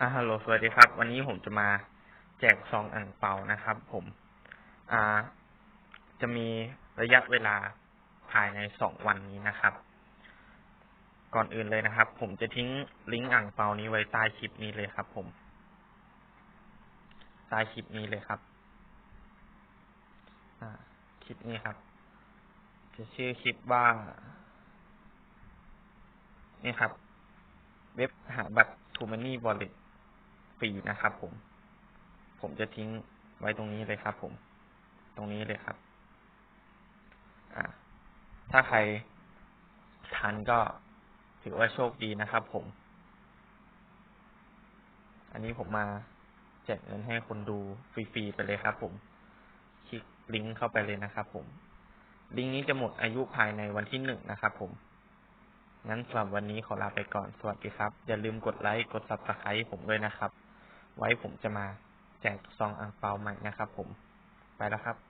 อ่าฮัลโหลสวัสดีครับ วันนี้ผมจะมาแจกซองอ่างเปานะครับ ผม อ่า จะมีระยะเวลาภายในสองวันนี้นะครับ ก่อนอื่นเลยนะครับ ผมจะทิ้งลิงก์อ่างเปานี้ไว้ใต้คลิปนี้เลยครับ ผม ใต้คลิปนี้เลยครับ อ่า คลิปนี้ครับ จะชื่อคลิปว่า นี่ครับ เว็บหาบัตร t o m a n y Wallet ฟรีนะครับ ผม ผมจะทิ้งไว้ตรงนี้เลยครับ ผม ตรงนี้เลยครับ อ่า ถ้าใครทันก็ถือว่าโชคดีนะครับ ผม อันนี้ผมมาแจกเงินให้คนดูฟรีๆไปเลยครับ ผม คลิกลิงก์เข้าไปเลยนะครับ ผม ลิงก์นี้จะหมดอายุภายในวันที่หนึ่งนะครับ ผมงั้นสำหรับวันนี้ขอลาไปก่อน สวัสดีครับ อย่าลืมกดไลค์ กด subscribe ผมด้วยนะครับ ไว้ผมจะมาแจกซองอ่างเปาใหม่นะครับผมไปแล้วครับ